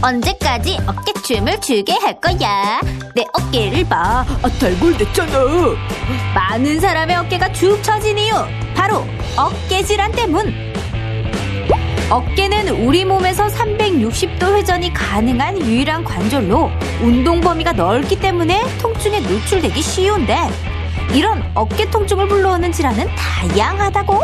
언제까지 어깨춤을 추게 할 거야? 내 어깨를 봐. 아, 달골됐잖아. 많은 사람의 어깨가 축 처진 이유 바로 어깨 질환 때문. 어깨는 우리 몸에서 360도 회전이 가능한 유일한 관절로 운동 범위가 넓기 때문에 통증에 노출되기 쉬운데 이런 어깨 통증을 불러오는 질환은 다양하다고?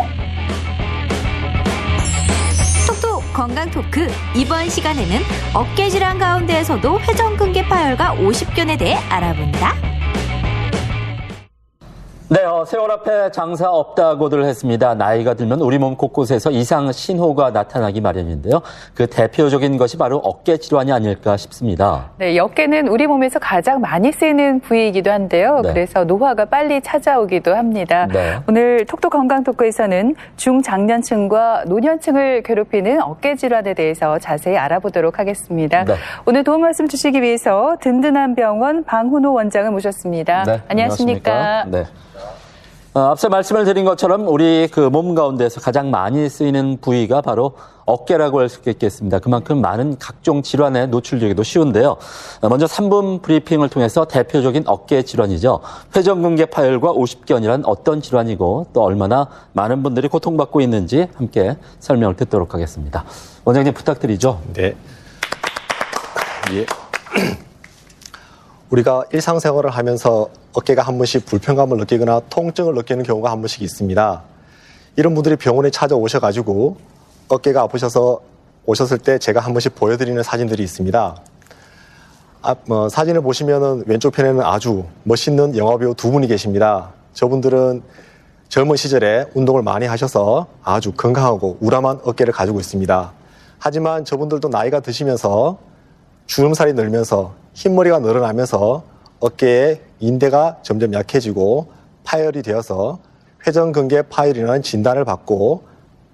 건강 토크 이번 시간에는 어깨 질환 가운데에서도 회전근개 파열과 50견에 대해 알아본다. 네, 어, 세월 앞에 장사 없다고들 했습니다. 나이가 들면 우리 몸 곳곳에서 이상 신호가 나타나기 마련인데요. 그 대표적인 것이 바로 어깨 질환이 아닐까 싶습니다. 네, 어깨는 우리 몸에서 가장 많이 쓰이는 부위이기도 한데요. 네. 그래서 노화가 빨리 찾아오기도 합니다. 네. 오늘 톡톡 건강 토크에서는 중장년층과 노년층을 괴롭히는 어깨 질환에 대해서 자세히 알아보도록 하겠습니다. 네. 오늘 도움 말씀 주시기 위해서 든든한 병원 방훈호 원장을 모셨습니다. 네, 안녕하십니까? 안녕하십니까? 네. 어, 앞서 말씀을 드린 것처럼 우리 그 몸 가운데서 가장 많이 쓰이는 부위가 바로 어깨라고 할 수 있겠습니다. 그만큼 많은 각종 질환에 노출되기도 쉬운데요. 어, 먼저 3분 브리핑을 통해서 대표적인 어깨 질환이죠. 회전근개 파열과 오십견이란 어떤 질환이고 또 얼마나 많은 분들이 고통받고 있는지 함께 설명을 듣도록 하겠습니다. 원장님 부탁드리죠. 네. 예. 우리가 일상생활을 하면서 어깨가 한 번씩 불편감을 느끼거나 통증을 느끼는 경우가 한 번씩 있습니다. 이런 분들이 병원에 찾아오셔가지고 어깨가 아프셔서 오셨을 때 제가 한 번씩 보여드리는 사진들이 있습니다. 아, 뭐, 사진을 보시면은 왼쪽 편에는 아주 멋있는 영화배우 두 분이 계십니다. 저분들은 젊은 시절에 운동을 많이 하셔서 아주 건강하고 우람한 어깨를 가지고 있습니다. 하지만 저분들도 나이가 드시면서 주름살이 늘면서 흰머리가 늘어나면서 어깨에 인대가 점점 약해지고 파열이 되어서 회전근개 파열이라는 진단을 받고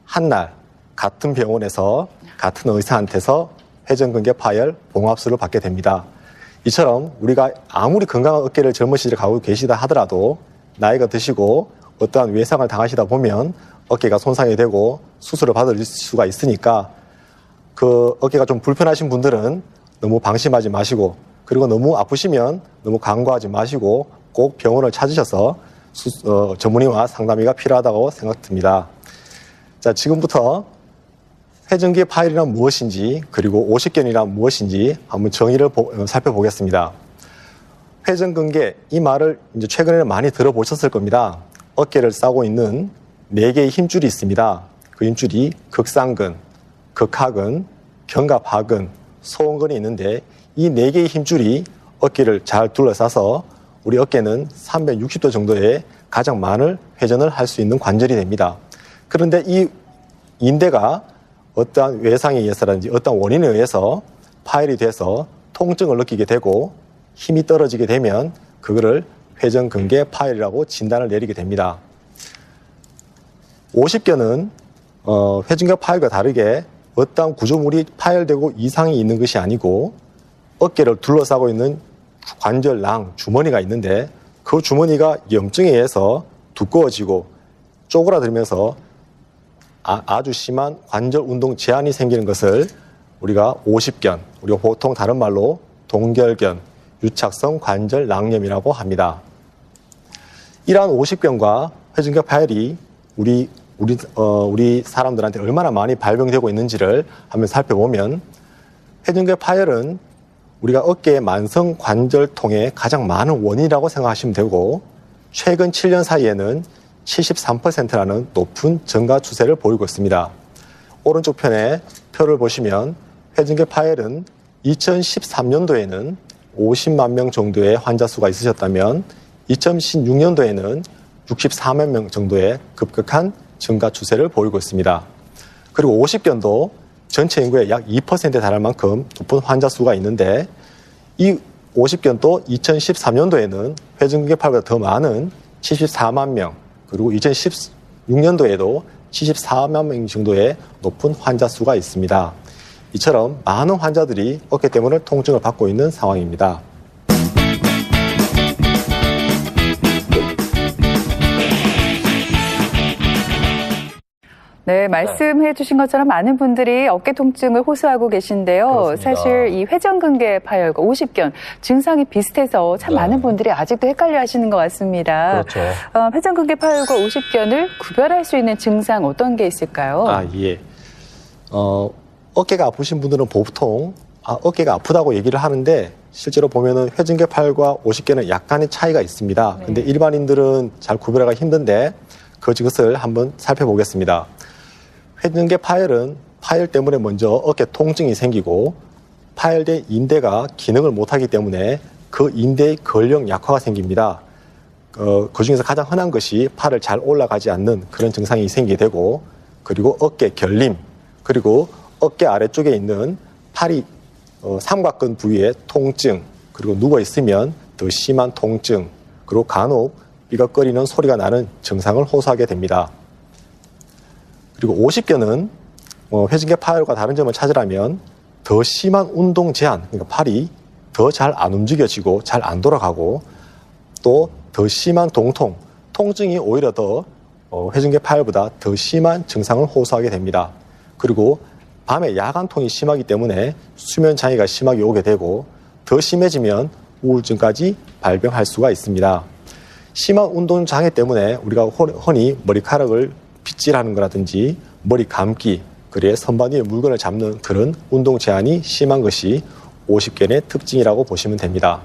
한 날 같은 병원에서 같은 의사한테서 회전근개 파열 봉합술을 받게 됩니다. 이처럼 우리가 아무리 건강한 어깨를 젊은 시절에 가지고 계시다 하더라도 나이가 드시고 어떠한 외상을 당하시다 보면 어깨가 손상이 되고 수술을 받을 수가 있으니까 그 어깨가 좀 불편하신 분들은 너무 방심하지 마시고 그리고 너무 아프시면 너무 간과하지 마시고 꼭 병원을 찾으셔서 수- 어, 전문의와 상담이가 필요하다고 생각됩니다. 자, 지금부터 회전기 파열이란 무엇인지 그리고 오십견이란 무엇인지 한번 정의를 보- 어, 살펴보겠습니다. 회전근개 이 말을 이제 최근에는 많이 들어보셨을 겁니다. 어깨를 싸고 있는 네 개의 힘줄이 있습니다. 그 힘줄이 극상근, 극하근, 견갑하근, 소원근이 있는데 이 네 개의 힘줄이 어깨를 잘 둘러싸서 우리 어깨는 360도 정도의 가장 많은 회전을 할 수 있는 관절이 됩니다. 그런데 이 인대가 어떠한 외상에 의해서라든지 어떤 원인에 의해서 파열이 돼서 통증을 느끼게 되고 힘이 떨어지게 되면 그거를 회전근개 파열이라고 진단을 내리게 됩니다. 50견은 어, 회전근개 파열과 다르게 어떠한 구조물이 파열되고 이상이 있는 것이 아니고 어깨를 둘러싸고 있는 관절낭 주머니가 있는데 그 주머니가 염증에 의해서 두꺼워지고 쪼그라들면서 아, 주 심한 관절 운동 제한이 생기는 것을 우리가 50견, 우리가 보통 다른 말로 동결견, 유착성 관절 낭염이라고 합니다. 이러한 50견과 회전근개 파열이 우리 우리 어, 우리 사람들한테 얼마나 많이 발병되고 있는지를 한번 살펴보면 회전근개 파열은 우리가 어깨의 만성 관절통의 가장 많은 원인이라고 생각하시면 되고 최근 7년 사이에는 73%라는 높은 증가 추세를 보이고 있습니다. 오른쪽 편에 표를 보시면 회전계 파열은 2013년도에는 50만 명 정도의 환자 수가 있으셨다면 2016년도에는 64만 명 정도의 급격한 증가 추세를 보이고 있습니다. 그리고 50견도 전체 인구의 약 2%에 달할 만큼 높은 환자 수가 있는데 이 50견도 2013년도에는 회전근개 파열보다 더 많은 74만 명 그리고 2016년도에도 74만 명 정도의 높은 환자 수가 있습니다. 이처럼 많은 환자들이 어깨 때문에 통증을 받고 있는 상황입니다. 네, 말씀해 주신 것처럼 많은 분들이 어깨 통증을 호소하고 계신데요. 그렇습니다. 사실 이 회전근개 파열과 오십견 증상이 비슷해서 참 네. 많은 분들이 아직도 헷갈려 하시는 것 같습니다. 그렇죠. 어, 회전근개 파열과 오십견을 구별할 수 있는 증상 어떤 게 있을까요? 아, 예. 어, 어깨가 아프신 분들은 보통 아, 어깨가 아프다고 얘기를 하는데 실제로 보면은 회전계 팔과 오십계는 약간의 차이가 있습니다. 네. 근데 일반인들은 잘 구별하기가 힘든데 그것을 한번 살펴보겠습니다. 회전계 파열은 파열 때문에 먼저 어깨 통증이 생기고 파열된 인대가 기능을 못하기 때문에 그 인대의 근력 약화가 생깁니다. 어, 그 중에서 가장 흔한 것이 팔을 잘 올라가지 않는 그런 증상이 생기게 되고 그리고 어깨 결림 그리고 어깨 아래쪽에 있는 팔이 어, 삼각근 부위의 통증 그리고 누워 있으면 더 심한 통증 그리고 간혹 삐걱거리는 소리가 나는 증상을 호소하게 됩니다. 그리고 50견은 어, 회전계 파열과 다른 점을 찾으라면 더 심한 운동 제한, 그러니까 팔이 더 잘 안 움직여지고 잘 안 돌아가고 또 더 심한 동통, 통증이 오히려 더 어, 회전계 파열보다 더 심한 증상을 호소하게 됩니다. 그리고 밤에 야간통이 심하기 때문에 수면 장애가 심하게 오게 되고 더 심해지면 우울증까지 발병할 수가 있습니다. 심한 운동 장애 때문에 우리가 흔- 흔히 머리카락을 빗질하는 거라든지 머리 감기, 그래 선반 위에 물건을 잡는 그런 운동 제한이 심한 것이 50견의 특징이라고 보시면 됩니다.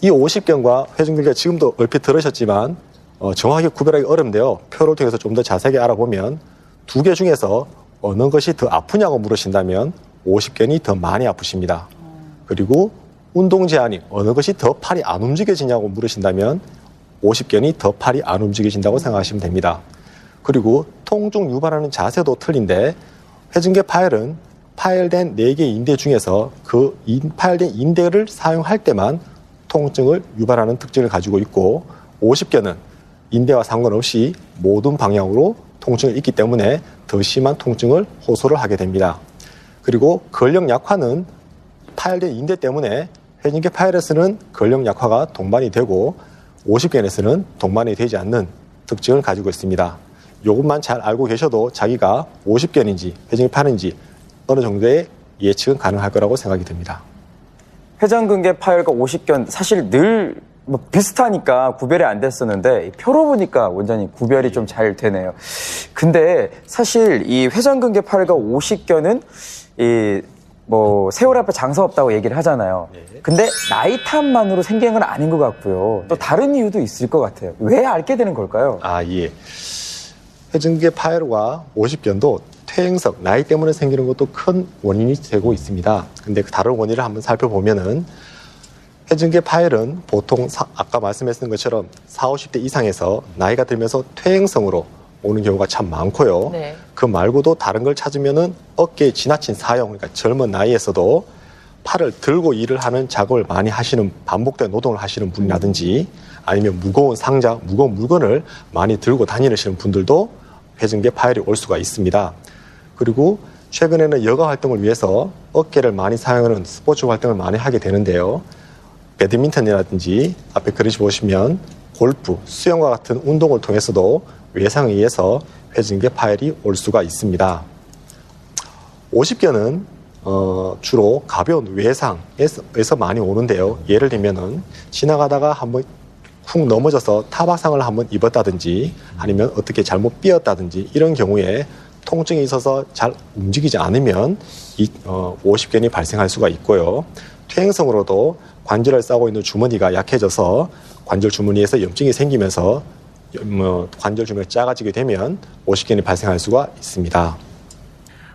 이 50견과 회전근개가 지금도 얼핏 들으셨지만 어, 정확하게 구별하기 어렵는데요. 표를 통해서 좀 더 자세하게 알아보면 두 개 중에서 어느 것이 더 아프냐고 물으신다면 50견이 더 많이 아프십니다. 그리고 운동 제한이 어느 것이 더 팔이 안 움직여지냐고 물으신다면 50견이 더 팔이 안 움직여진다고 생각하시면 됩니다. 그리고 통증 유발하는 자세도 틀린데 회전계 파열은 파열된 네개 인대 중에서 그 인- 파열된 인대를 사용할 때만 통증을 유발하는 특징을 가지고 있고 50견은 인대와 상관없이 모든 방향으로 통증을 있기 때문에 더 심한 통증을 호소를 하게 됩니다. 그리고 근력 약화는 파열된 인대 때문에 회전계 파열에서는 근력 약화가 동반이 되고 50견에서는 동반이 되지 않는 특징을 가지고 있습니다. 이것만 잘 알고 계셔도 자기가 50견인지 회전계 파열인지 어느 정도의 예측은 가능할 거라고 생각이 듭니다. 회전근개 파열과 오십견 사실 늘 뭐 비슷하니까 구별이 안 됐었는데 이 표로 보니까 원장님 구별이 좀 잘 되네요. 근데 사실 이 회전근개 파열과 오십견은 이 뭐 세월 앞에 장사 없다고 얘기를 하잖아요. 근데 나이 탓만으로 생기는 건 아닌 것 같고요. 또 다른 이유도 있을 것 같아요. 왜 앓게 되는 걸까요? 아, 예. 회전계 파열과 50견도 퇴행성, 나이 때문에 생기는 것도 큰 원인이 되고 있습니다. 근데 그 다른 원인을 한번 살펴보면은 회전계 파열은 보통 사- 아까 말씀하신 것처럼 40, 50대 이상에서 나이가 들면서 퇴행성으로 오는 경우가 참 많고요. 네. 그 말고도 다른 걸 찾으면은 어깨에 지나친 사용, 그러니까 젊은 나이에서도 팔을 들고 일을 하는 작업을 많이 하시는 반복된 노동을 하시는 분이라든지 아니면 무거운 상자, 무거운 물건을 많이 들고 다니시는 분들도 회전계 파열이 올 수가 있습니다. 그리고 최근에는 여가 활동을 위해서 어깨를 많이 사용하는 스포츠 활동을 많이 하게 되는데요. 배드민턴이라든지 앞에 그릇이 보시면 골프, 수영과 같은 운동을 통해서도 외상에 의해서 회전계 파열이 올 수가 있습니다. 50견은 어, 주로 가벼운 외상에서 에서 많이 오는데요. 예를 들면은 지나가다가 한번 훅 넘어져서 타박상을 한번 입었다든지 아니면 어떻게 잘못 삐었다든지 이런 경우에 통증이 있어서 잘 움직이지 않으면 이 어, 50견이 발생할 수가 있고요. 퇴행성으로도 관절을 싸고 있는 주머니가 약해져서 관절 주머니에서 염증이 생기면서 뭐 관절 주머니가 작아지게 되면 50견이 발생할 수가 있습니다.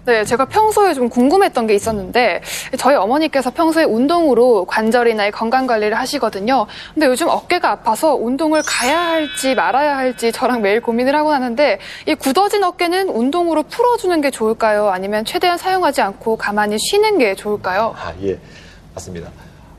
네, 제가 평소에 좀 궁금했던 게 있었는데 저희 어머니께서 평소에 운동으로 관절이나 건강 관리를 하시거든요. 근데 요즘 어깨가 아파서 운동을 가야 할지 말아야 할지 저랑 매일 고민을 하고 하는데 이 굳어진 어깨는 운동으로 풀어주는 게 좋을까요? 아니면 최대한 사용하지 않고 가만히 쉬는 게 좋을까요? 아, 예. 맞습니다.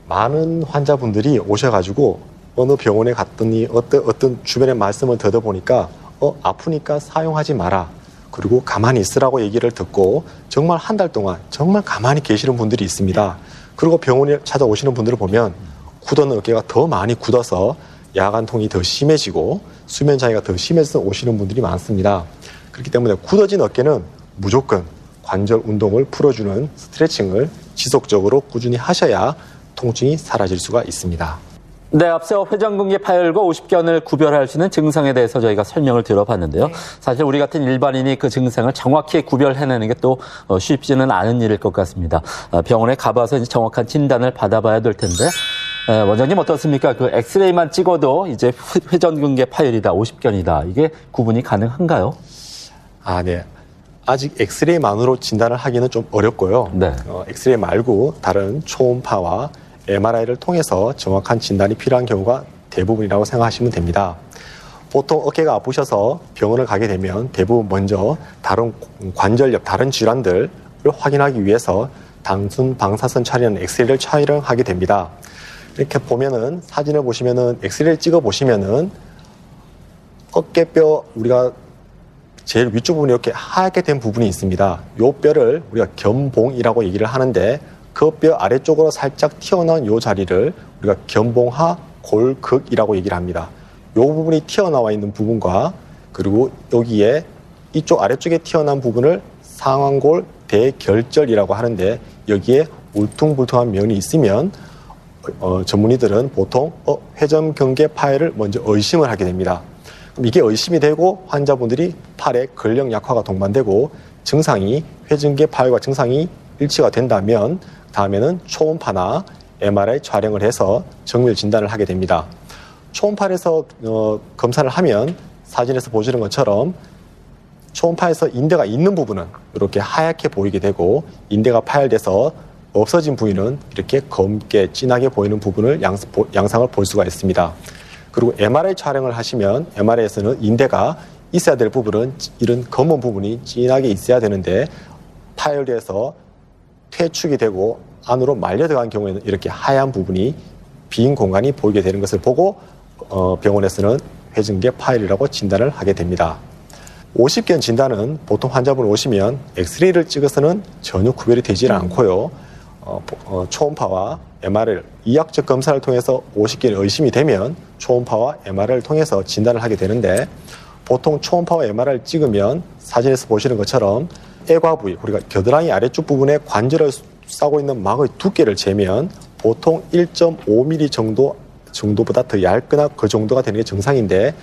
많은 환자분들이 오셔가지고 어느 병원에 갔더니 어떤, 어떤 주변의 말씀을 들어보니까 어, 아프니까 사용하지 마라. 그리고 가만히 있으라고 얘기를 듣고 정말 한 달 동안 정말 가만히 계시는 분들이 있습니다. 그리고 병원에 찾아오시는 분들을 보면 굳었는 어깨가 더 많이 굳어서 야간통이 더 심해지고 수면 장애가 더 심해서 오시는 분들이 많습니다. 그렇기 때문에 굳어진 어깨는 무조건 관절 운동을 풀어주는 스트레칭을 지속적으로 꾸준히 하셔야 통증이 사라질 수가 있습니다. 네, 앞서 회전근개 파열과 오십견을 구별할 수 있는 증상에 대해서 저희가 설명을 들어봤는데요. 사실 우리 같은 일반인이 그 증상을 정확히 구별해내는 게또 어, 쉽지는 않은 일일 것 같습니다. 어, 병원에 가봐서 정확한 진단을 받아봐야 될 텐데 에, 원장님 어떻습니까? 그 엑스레이만 찍어도 이제 회- 회전근개 파열이다, 오십견이다 이게 구분이 가능한가요? 아, 네. 아직 엑스레이만으로 진단을 하기는 좀 어렵고요. 네. 어, 엑스레이 말고 다른 초음파와 MRI를 통해서 정확한 진단이 필요한 경우가 대부분이라고 생각하시면 됩니다. 보통 어깨가 아프셔서 병원을 가게 되면 대부분 먼저 다른 관절염, 다른 질환들을 확인하기 위해서 단순 방사선 촬영, 엑스레이를 촬영하게 됩니다. 이렇게 보면은 사진을 보시면은 엑스레이를 찍어 보시면은 어깨뼈 우리가 제일 위쪽 부분이 이렇게 하얗게 된 부분이 있습니다. 요 뼈를 우리가 견봉이라고 얘기를 하는데 그 뼈 아래쪽으로 살짝 튀어나온 요 자리를 우리가 견봉하 골극이라고 얘기를 합니다. 요 부분이 튀어나와 있는 부분과 그리고 여기에 이쪽 아래쪽에 튀어나온 부분을 상완골 대결절이라고 하는데 여기에 울퉁불퉁한 면이 있으면 어, 전문의들은 보통 어, 회전 경계 파열을 먼저 의심을 하게 됩니다. 그럼 이게 의심이 되고 환자분들이 팔에 근력 약화가 동반되고 증상이 회전계 파열과 증상이 일치가 된다면 다음에는 초음파나 MRI 촬영을 해서 정밀 진단을 하게 됩니다. 초음파에서 어, 검사를 하면 사진에서 보시는 것처럼 초음파에서 인대가 있는 부분은 이렇게 하얗게 보이게 되고 인대가 파열돼서 없어진 부위는 이렇게 검게 진하게 보이는 부분을 양, 양상을 볼 수가 있습니다. 그리고 MRI 촬영을 하시면 MRI에서는 인대가 있어야 될 부분은 이런 검은 부분이 진하게 있어야 되는데 파열돼서 퇴축이 되고 안으로 말려 들어간 경우에는 이렇게 하얀 부분이 빈 공간이 보이게 되는 것을 보고 어, 병원에서는 회전계 파열이라고 진단을 하게 됩니다. 50견 진단은 보통 환자분 오시면 엑스레이를 찍어서는 전혀 구별이 되지 않고요. 어, 보- 어, 초음파와 MR을 이학적 검사를 통해서 50견이 의심이 되면 초음파와 MR을 통해서 진단을 하게 되는데 보통 초음파와 MR을 찍으면 사진에서 보시는 것처럼 애과 부위, 우리가 겨드랑이 아래쪽 부분에 관절을 싸고 있는 막의 두께를 재면 보통 1.5mm 정도 정도보다 더 얇거나 그 정도가 되는 게 정상인데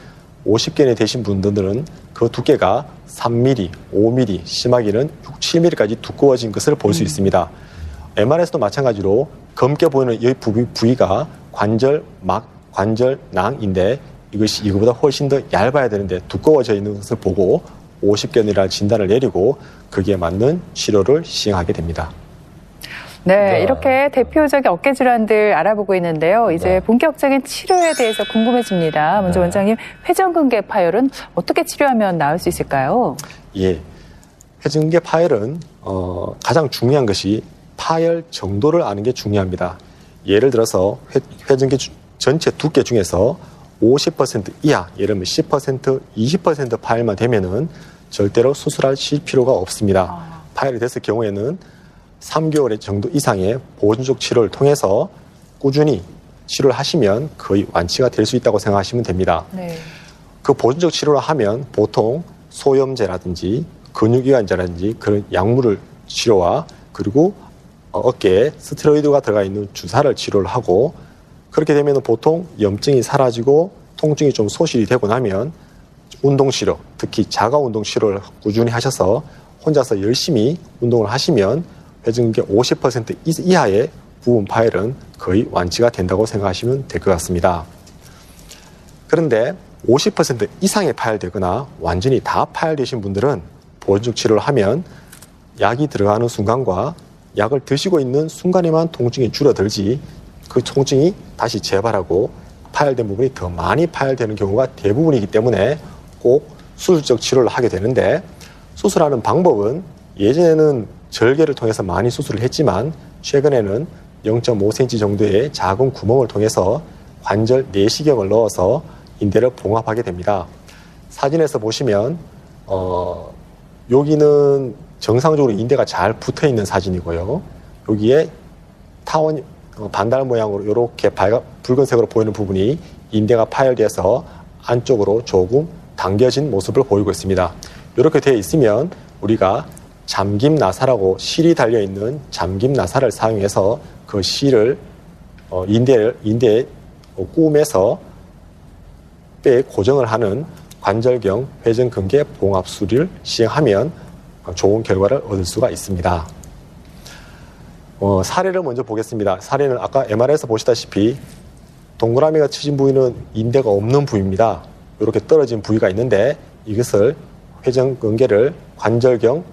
50견이 되신 분들은 그 두께가 3mm, 5mm, 심하게는 6, 7mm까지 두꺼워진 것을 볼수 있습니다. MR에서도 마찬가지로 검게 보이는 이 부위, 부위 가 관절 막, 관절 낭인데 이것이 이거보다 훨씬 더 얇아야 되는데 두꺼워져 있는 것을 보고 50견이라는 진단을 내리고 거기에 맞는 치료를 시행하게 됩니다. 네, 네. 이렇게 대표적인 어깨 질환들 알아보고 있는데요. 이제 네. 본격적인 치료에 대해서 궁금해집니다. 먼저 네. 원장님, 회전근개 파열은 어떻게 치료하면 나을 수 있을까요? 예. 회전계 파열은 어, 가장 중요한 것이 파열 정도를 아는 게 중요합니다. 예를 들어서 회, 회전계 주- 전체 두께 중에서 50% 이하, 예를 들면 10%, 20% 파열만 되면은 절대로 수술하실 필요가 없습니다. 파열이 됐을 경우에는 3개월 정도 이상의 보존적 치료를 통해서 꾸준히 치료를 하시면 거의 완치가 될 수 있다고 생각하시면 됩니다. 네. 그 보존적 치료를 하면 보통 소염제라든지 근육이완제라든지 그런 약물을 치료와 그리고 어, 어깨에 스테로이드가 들어가 있는 주사를 치료를 하고 그렇게 되면 보통 염증이 사라지고 통증이 좀 소실이 되고 나면 운동 치료, 특히 자가 운동 치료를 꾸준히 하셔서 혼자서 열심히 운동을 하시면 회전근개 50% 이- 이하의 부분 파열은 거의 완치가 된다고 생각하시면 될 것 같습니다. 그런데 50% 이상의 파열되거나 완전히 다 파열되신 분들은 보존적 치료를 하면 약이 들어가는 순간과 약을 드시고 있는 순간에만 통증이 줄어들지 그 통증이 다시 재발하고 파열된 부분이 더 많이 파열되는 경우가 대부분이기 때문에 꼭 수술적 치료를 하게 되는데 수술하는 방법은 예전에는 절개를 통해서 많이 수술을 했지만 최근에는 0.5cm 정도의 작은 구멍을 통해서 관절 내시경을 넣어서 인대를 봉합하게 됩니다. 사진에서 보시면 어, 여기는 정상적으로 인대가 잘 붙어 있는 사진이고요. 여기에 타원 어, 반달 모양으로 이렇게 밝아, 붉은색으로 보이는 부분이 인대가 파열돼서 안쪽으로 조금 당겨진 모습을 보이고 있습니다. 이렇게 되어 있으면 우리가 잠김 나사라고 실이 달려 있는 잠김 나사를 사용해서 그 실을 어, 인대를 인대에 어, 꾸면서 뼈에 고정을 하는 관절경 회전근개 봉합 수리를 시행하면 어, 좋은 결과를 얻을 수가 있습니다. 어, 사례를 먼저 보겠습니다. 사례는 아까 MR에서 보시다시피 동그라미가 치진 부위는 인대가 없는 부위입니다. 이렇게 떨어진 부위가 있는데 이것을 회전근개를 관절경 어,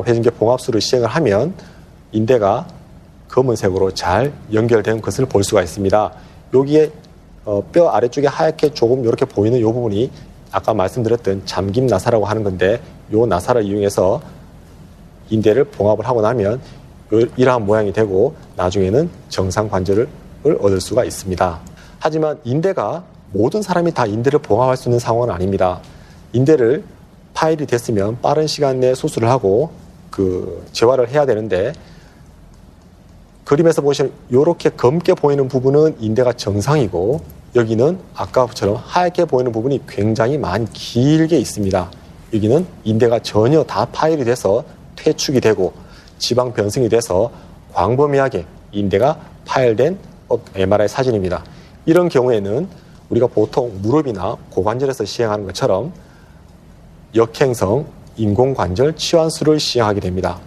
회전계 봉합수를 시행을 하면 인대가 검은색으로 잘 연결된 것을 볼 수가 있습니다. 여기에 어, 뼈 아래쪽에 하얗게 조금 이렇게 보이는 이 부분이 아까 말씀드렸던 잠김 나사라고 하는 건데 이 나사를 이용해서 인대를 봉합을 하고 나면 요- 이러한 모양이 되고 나중에는 정상 관절을 얻을 수가 있습니다. 하지만 인대가 모든 사람이 다 인대를 봉합할 수 있는 상황은 아닙니다. 인대를 파일이 됐으면 빠른 시간 내에 수술을 하고 그 재활을 해야 되는데 그림에서 보시면 이렇게 검게 보이는 부분은 인대가 정상이고 여기는 아까처럼 하얗게 보이는 부분이 굉장히 많이 길게 있습니다. 여기는 인대가 전혀 다 파열이 돼서 퇴축이 되고 지방 변성이 돼서 광범위하게 인대가 파열된 어, MRI 사진입니다. 이런 경우에는 우리가 보통 무릎이나 고관절에서 시행하는 것처럼 역행성 인공관절 치환술을 시행하게 됩니다.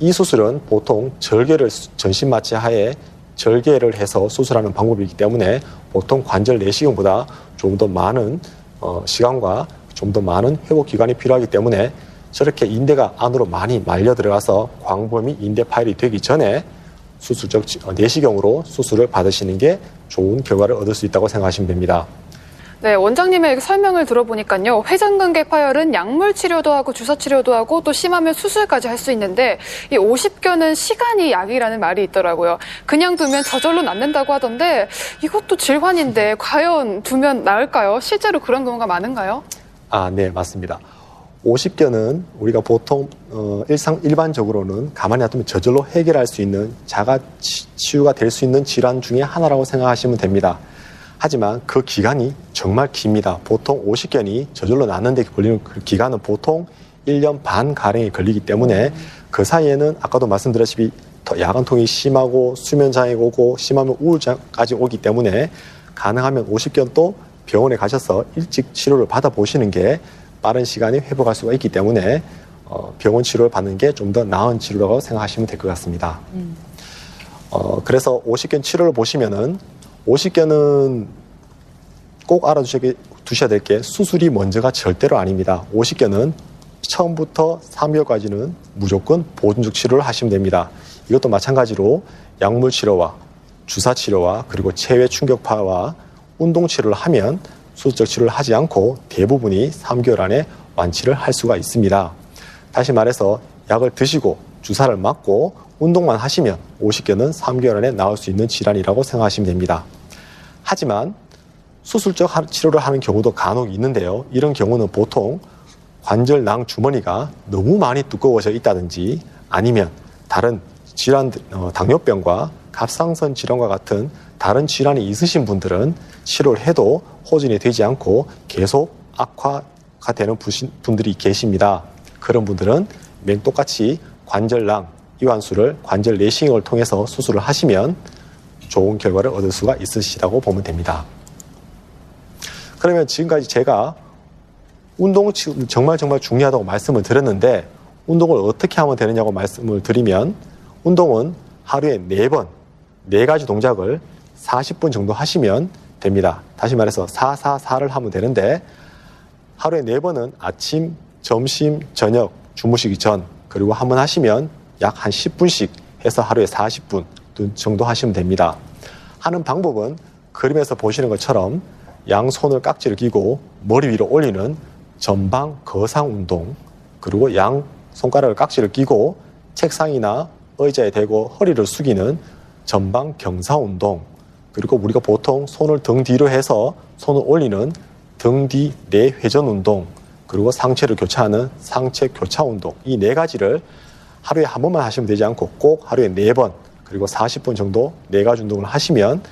이 수술은 보통 절개를 수- 전신 마취 하에 절개를 해서 수술하는 방법이기 때문에 보통 관절 내시경보다 좀 더 많은 어, 시간과 좀 더 많은 회복 기간이 필요하기 때문에 저렇게 인대가 안으로 많이 말려 들어가서 광범위 인대 파열이 되기 전에 수술적 지- 어, 내시경으로 수술을 받으시는 게 좋은 결과를 얻을 수 있다고 생각하시면 됩니다. 네, 원장님의 설명을 들어보니까요. 회전근개 파열은 약물 치료도 하고 주사 치료도 하고 또 심하면 수술까지 할 수 있는데 이 50견은 시간이 약이라는 말이 있더라고요. 그냥 두면 저절로 낫는다고 하던데 이것도 질환인데 과연 두면 나을까요? 실제로 그런 경우가 많은가요? 아, 네, 맞습니다. 50견은 우리가 보통 어, 일상 일반적으로는 가만히 놔두면 저절로 해결할 수 있는 자가 치- 치유가 될 수 있는 질환 중에 하나라고 생각하시면 됩니다. 하지만 그 기간이 정말 깁니다. 보통 50견이 저절로 낫는데 걸리는 그 기간은 보통 1년 반 가량이 걸리기 때문에 그 사이에는 아까도 말씀드렸다시피 더 야간통이 심하고 수면 장애가 오고 심하면 우울증까지 오기 때문에 가능하면 50견도 병원에 가셔서 일찍 치료를 받아보시는 게 빠른 시간에 회복할 수가 있기 때문에 어, 병원 치료를 받는 게 좀 더 나은 치료라고 생각하시면 될 것 같습니다. 어, 그래서 50견 치료를 보시면은 50견은 꼭 알아두셔야 될 게 수술이 먼저가 절대로 아닙니다. 50견은 처음부터 3개월까지는 무조건 보존적 치료를 하시면 됩니다. 이것도 마찬가지로 약물 치료와 주사 치료와 그리고 체외 충격파와 운동 치료를 하면 수술적 치료를 하지 않고 대부분이 3개월 안에 완치를 할 수가 있습니다. 다시 말해서 약을 드시고 주사를 맞고 운동만 하시면 50견은 3개월 안에 나올 수 있는 질환이라고 생각하시면 됩니다. 하지만 수술적 하- 치료를 하는 경우도 간혹 있는데요. 이런 경우는 보통 관절낭 주머니가 너무 많이 두꺼워져 있다든지 아니면 다른 질환, 어, 당뇨병과 갑상선 질환과 같은 다른 질환이 있으신 분들은 치료를 해도 호전이 되지 않고 계속 악화가 되는 분들이 계십니다. 그런 분들은 맹 똑같이 관절낭 이완수를 관절 내시경을 통해서 수술을 하시면 좋은 결과를 얻을 수가 있으시다고 보면 됩니다. 그러면 지금까지 제가 운동은 지- 정말 정말 중요하다고 말씀을 드렸는데 운동을 어떻게 하면 되느냐고 말씀을 드리면 운동은 하루에 네 번, 네 가지 동작을 40분 정도 하시면 됩니다. 다시 말해서 444를 하면 되는데 하루에 네 번은 아침, 점심, 저녁, 주무시기 전 그리고 한 번 하시면 약 한 10분씩 해서 하루에 40분 정도 하시면 됩니다. 하는 방법은 그림에서 보시는 것처럼 양손을 깍지를 끼고 머리 위로 올리는 전방 거상 운동 그리고 양 손가락을 깍지를 끼고 책상이나 의자에 대고 허리를 숙이는 전방 경사 운동 그리고 우리가 보통 손을 등 뒤로 해서 손을 올리는 등 뒤 내회전 운동 그리고 상체를 교차하는 상체 교차 운동 이 네 가지를 하루에 한 번만 하시면 되지 않고 꼭 하루에 네 번 그리고 40분 정도 네 가지 운동을 하시면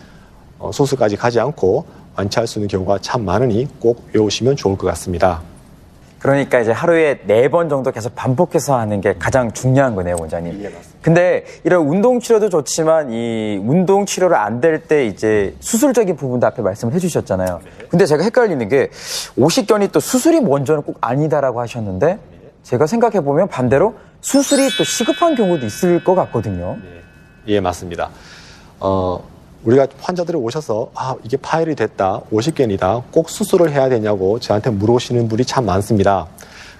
어, 수술까지 가지 않고 완치할 수 있는 경우가 참 많으니 꼭 외우시면 좋을 것 같습니다. 그러니까 이제 하루에 네 번 정도 계속 반복해서 하는 게 가장 중요한 거네요, 원장님. 예. 근데 이런 운동 치료도 좋지만 이 운동 치료를 안 될 때 이제 수술적인 부분도 앞에 말씀을 해주셨잖아요. 근데 제가 헷갈리는 게 오십견이 또 수술이 먼저는 꼭 아니다라고 하셨는데 제가 생각해 보면 반대로 수술이 또 시급한 경우도 있을 것 같거든요. 예, 맞습니다. 어, 우리가 환자들이 오셔서 아, 이게 파열이 됐다. 50견이다. 꼭 수술을 해야 되냐고 저한테 물어보시는 분이 참 많습니다.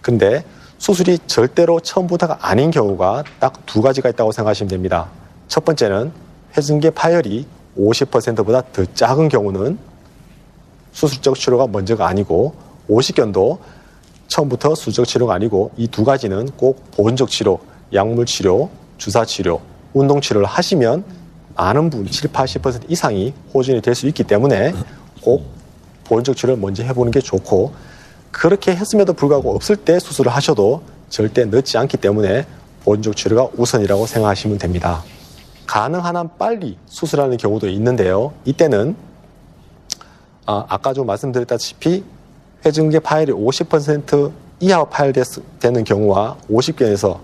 근데 수술이 절대로 처음부터가 아닌 경우가 딱 두 가지가 있다고 생각하시면 됩니다. 첫 번째는 회중계 파열이 50%보다 더 작은 경우는 수술적 치료가 먼저가 아니고 50견도 처음부터 수술적 치료가 아니고 이 두 가지는 꼭 보존적 치료, 약물 치료, 주사 치료, 운동 치료를 하시면 많은 분, 7, 80% 이상이 호전이 될 수 있기 때문에 꼭 보존적 치료를 먼저 해보는 게 좋고 그렇게 했음에도 불구하고 없을 때 수술을 하셔도 절대 늦지 않기 때문에 보존적 치료가 우선이라고 생각하시면 됩니다. 가능한 한 빨리 수술하는 경우도 있는데요. 이때는 아, 아까 좀 말씀드렸다시피 회중계 파열이 50% 이하 파열되는 경우와 50견에서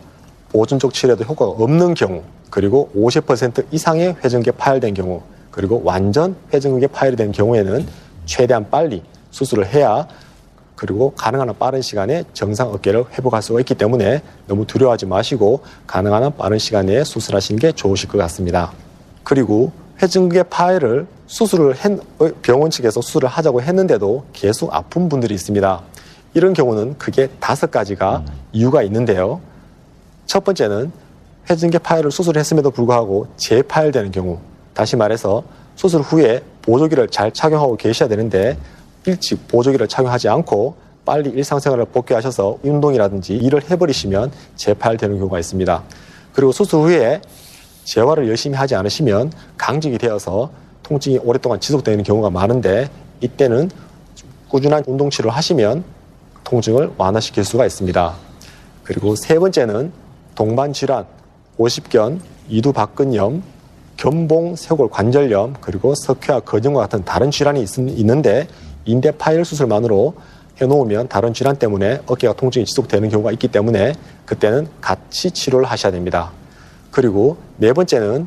보존적 치료에도 효과가 없는 경우 그리고 50% 이상의 회중계 파열된 경우 그리고 완전 회중계 파열이 된 경우에는 최대한 빨리 수술을 해야 그리고 가능한 한 빠른 시간에 정상 어깨를 회복할 수가 있기 때문에 너무 두려워하지 마시고 가능한 한 빠른 시간에 수술하시는 게 좋으실 것 같습니다. 그리고 회중계 파열을 수술을 했, 어, 병원 측에서 수술을 하자고 했는데도 계속 아픈 분들이 있습니다. 이런 경우는 크게 다섯 가지가 이유가 있는데요. 첫 번째는 회중계 파열을 수술했음에도 불구하고 재파열되는 경우, 다시 말해서 수술 후에 보조기를 잘 착용하고 계셔야 되는데 일찍 보조기를 착용하지 않고 빨리 일상생활을 복귀하셔서 운동이라든지 일을 해버리시면 재파열되는 경우가 있습니다. 그리고 수술 후에 재활을 열심히 하지 않으시면 강직이 되어서 통증이 오랫동안 지속되는 경우가 많은데 이때는 꾸준한 운동 치료를 하시면 통증을 완화시킬 수가 있습니다. 그리고 세 번째는 동반 질환, 오십견, 이두박근염, 견봉 쇄골 관절염, 그리고 석회와 거정과 같은 다른 질환이 있, 있는데 인대 파열 수술만으로 해놓으면 다른 질환 때문에 어깨가 통증이 지속되는 경우가 있기 때문에 그때는 같이 치료를 하셔야 됩니다. 그리고 네 번째는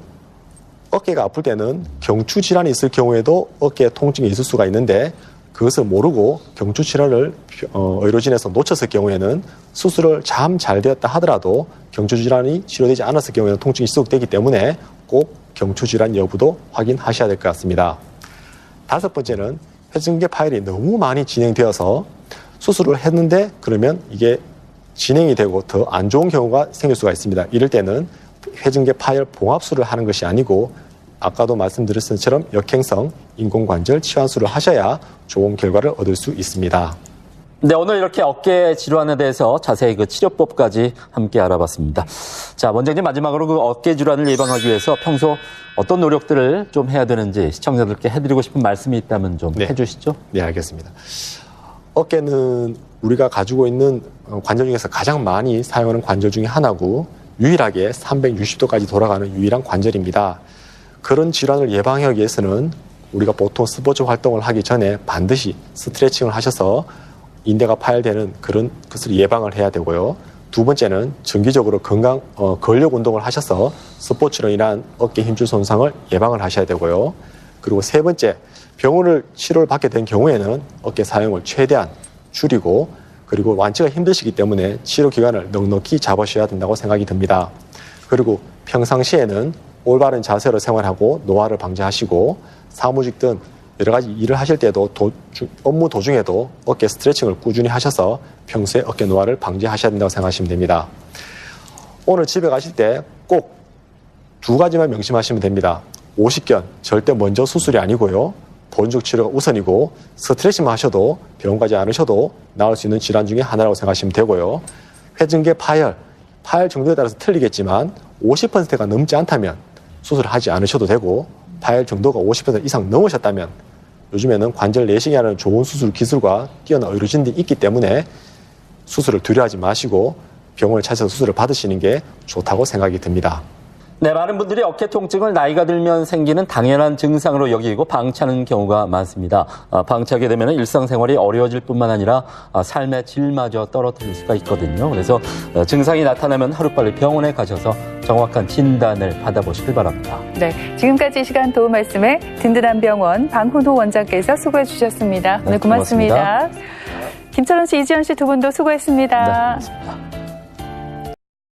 어깨가 아플 때는 경추 질환이 있을 경우에도 어깨에 통증이 있을 수가 있는데 그것을 모르고 경추 질환을 어, 의료진에서 놓쳤을 경우에는 수술을 참 잘 되었다 하더라도 경추 질환이 치료되지 않았을 경우에는 통증이 지속되기 때문에 꼭 경추 질환 여부도 확인하셔야 될 것 같습니다. 다섯 번째는 회중계 파열이 너무 많이 진행되어서 수술을 했는데 그러면 이게 진행이 되고 더 안 좋은 경우가 생길 수가 있습니다. 이럴 때는 회중계 파열 봉합술을 하는 것이 아니고 아까도 말씀드렸던 것처럼 역행성 인공관절 치환술을 하셔야 좋은 결과를 얻을 수 있습니다. 네, 오늘 이렇게 어깨 질환에 대해서 자세히 그 치료법까지 함께 알아봤습니다. 자, 원장님 마지막으로 그 어깨 질환을 예방하기 위해서 평소 어떤 노력들을 좀 해야 되는지 시청자들께 해드리고 싶은 말씀이 있다면 좀 네. 해주시죠. 네, 알겠습니다. 어깨는 우리가 가지고 있는 어, 관절 중에서 가장 많이 사용하는 관절 중에 하나고 유일하게 360도까지 돌아가는 유일한 관절입니다. 그런 질환을 예방하기 위해서는 우리가 보통 스포츠 활동을 하기 전에 반드시 스트레칭을 하셔서 인대가 파열되는 그런 것을 예방을 해야 되고요. 두 번째는 정기적으로 건강 어, 근력 운동을 하셔서 스포츠로 인한 어깨 힘줄 손상을 예방을 하셔야 되고요. 그리고 세 번째 병원을 치료를 받게 된 경우에는 어깨 사용을 최대한 줄이고 그리고 완치가 힘드시기 때문에 치료 기간을 넉넉히 잡으셔야 된다고 생각이 듭니다. 그리고 평상시에는 올바른 자세로 생활하고 노화를 방지하시고 사무직 등 여러 가지 일을 하실 때도 도- 주- 업무 도중에도 어깨 스트레칭을 꾸준히 하셔서 평소에 어깨 노화를 방지하셔야 된다고 생각하시면 됩니다. 오늘 집에 가실 때 꼭 두 가지만 명심하시면 됩니다. 오십견 절대 먼저 수술이 아니고요. 본적 치료가 우선이고 스트레칭만 하셔도 병원 가지 않으셔도 나을 수 있는 질환 중에 하나라고 생각하시면 되고요. 회중계 파열, 파열 정도에 따라서 틀리겠지만 50%가 넘지 않다면 수술을 하지 않으셔도 되고 파열 정도가 50% 이상 넘으셨다면 요즘에는 관절 내시경이 하는 좋은 수술 기술과 뛰어난 의료진들이 있기 때문에 수술을 두려워하지 마시고 병원을 찾아서 수술을 받으시는 게 좋다고 생각이 듭니다. 네, 많은 분들이 어깨 통증을 나이가 들면 생기는 당연한 증상으로 여기고 방치하는 경우가 많습니다. 아, 방치하게 되면 일상생활이 어려워질 뿐만 아니라 아, 삶의 질마저 떨어뜨릴 수가 있거든요. 그래서 어, 증상이 나타나면 하루빨리 병원에 가셔서 정확한 진단을 받아보시길 바랍니다. 네, 지금까지 이 시간 도움 말씀에 든든한 병원 방훈호 원장께서 수고해 주셨습니다. 오늘 네, 고맙습니다. 고맙습니다. 김철원 씨, 이지연 씨두 분도 수고했습니다. 네, 고맙습니다.